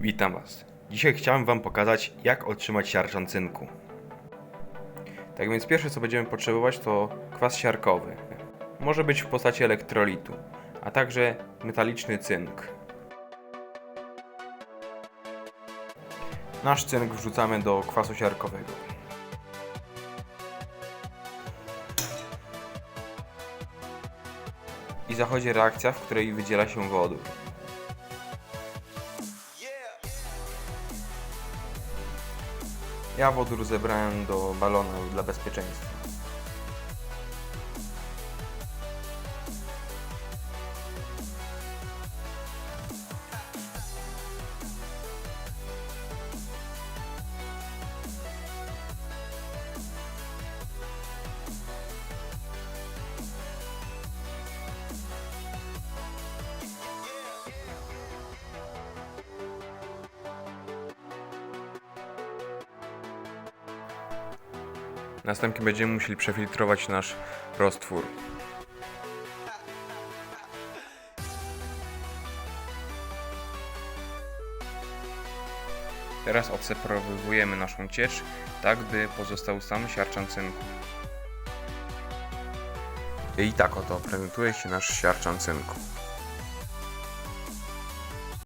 Witam Was. Dzisiaj chciałem Wam pokazać, jak otrzymać siarczan cynku. Tak więc pierwsze co będziemy potrzebować to kwas siarkowy. Może być w postaci elektrolitu, a także metaliczny cynk. Nasz cynk wrzucamy do kwasu siarkowego. I zachodzi reakcja, w której wydziela się wodór. Ja wodór zebrałem do balonu dla bezpieczeństwa. Następnie będziemy musieli przefiltrować nasz roztwór. Teraz odseparowujemy naszą ciecz, tak by pozostał sam siarczan. I tak oto prezentuje się nasz siarczan cynku.